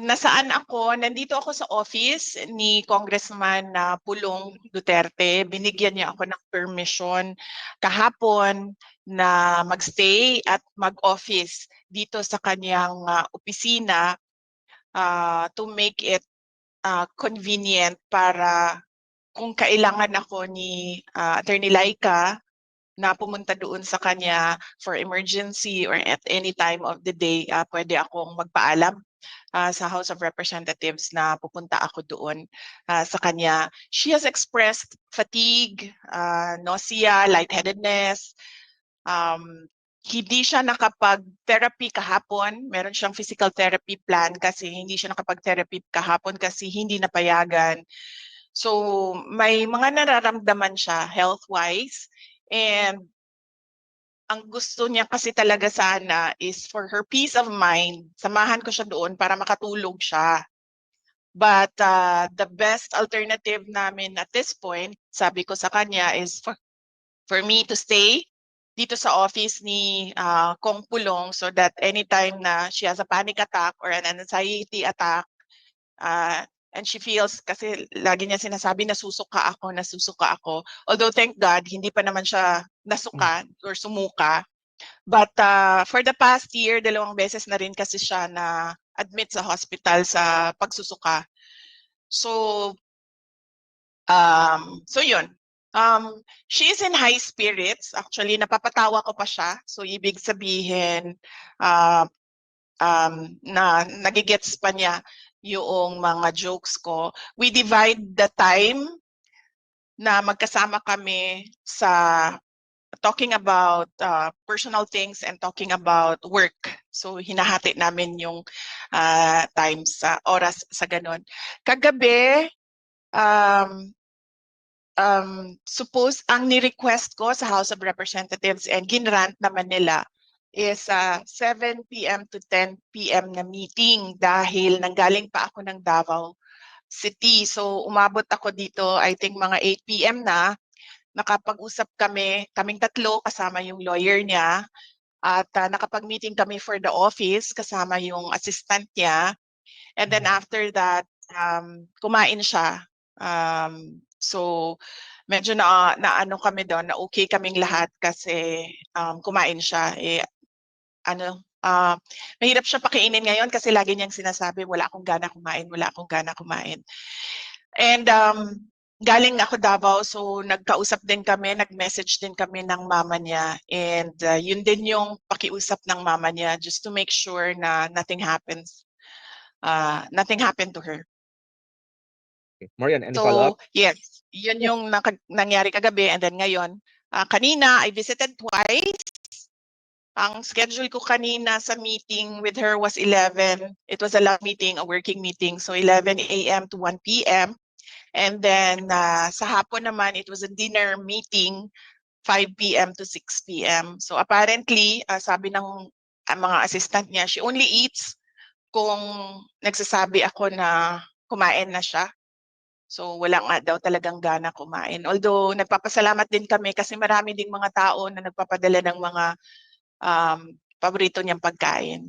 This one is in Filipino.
Nasaan ako? Nandito ako sa office ni Congressman na Pulong Duterte. Binigyan niya ako ng permission kahapon na magstay at mag-office dito sa kanyang ah, opisina ah, to make it ah, convenient para kung kailangan ako ni ah, Attorney Laika na pumunta doon sa kanya for emergency or at any time of the day, ah, pwede akong magpaalam ah, sa House of Representatives na pupunta ako doon ah, sa kanya. She has expressed fatigue, ah, nausea, lightheadedness. Um, hindi siya nakapag-therapy kahapon. Meron siyang physical therapy plan kasi hindi siya nakapag-therapy kahapon kasi hindi napayagan. So may mga nararamdaman siya health-wise and ang gusto niya kasi talaga sana is for her peace of mind, samahan ko siya doon para makatulog siya. But uh, the best alternative namin at this point, sabi ko sa kanya is for, for me to stay dito sa office ni uh, Kong Pulong so that anytime na she has a panic attack or an anxiety attack, uh, and she feels kasi lagi niya sinasabi nasusuka ako, nasusuka ako. Although thank God, hindi pa naman siya nasuka or sumuka. But uh, for the past year, dalawang beses na rin kasi siya na admit sa hospital sa pagsusuka. So, um, so yun. Um, she is in high spirits. Actually, napapatawa ko pa siya. So, ibig sabihin, uh, um, na nagigets pa niya yung mga jokes ko. We divide the time na magkasama kami sa talking about uh, personal things and talking about work. So hinahati namin yung uh, time sa oras sa ganun. Kagabi, um, um, suppose ang ni-request ko sa House of Representatives and ginrant naman nila is uh, 7 p.m. to 10 p.m. na meeting dahil nanggaling pa ako ng Davao City. So umabot ako dito I think mga 8 p.m. na. Nakapag-usap kami, kaming tatlo kasama yung lawyer niya at uh, nakapag-meeting kami for the office kasama yung assistant niya. And then after that, um, kumain siya. Um, so medyo na, na ano kami doon, na okay kaming lahat kasi um, kumain siya. Eh, ano, ah, mahirap siya pakainin ngayon kasi lagi niyang sinasabi, wala akong gana kumain, wala akong gana kumain. And um, galing ako Davao, so nagkausap din kami, nag-message din kami ng mama niya. And uh, yun din yung pakiusap ng mama niya just to make sure na nothing happens. Uh, nothing happened to her. Okay. Marian, any So, follow-up? yes, yun yung nangyari kagabi. And then ngayon, ah, kanina, I visited twice. Ang schedule ko kanina sa meeting with her was 11. It was a long meeting, a working meeting. So 11 a.m. to 1 p.m. And then ah, sa hapon naman, it was a dinner meeting, 5 p.m. to 6 p.m. So apparently, ah, sabi ng ah, mga assistant niya, she only eats kung nagsasabi ako na kumain na siya. So wala nga daw talagang gana kumain. Although nagpapasalamat din kami kasi marami ding mga tao na nagpapadala ng mga um, paborito niyang pagkain.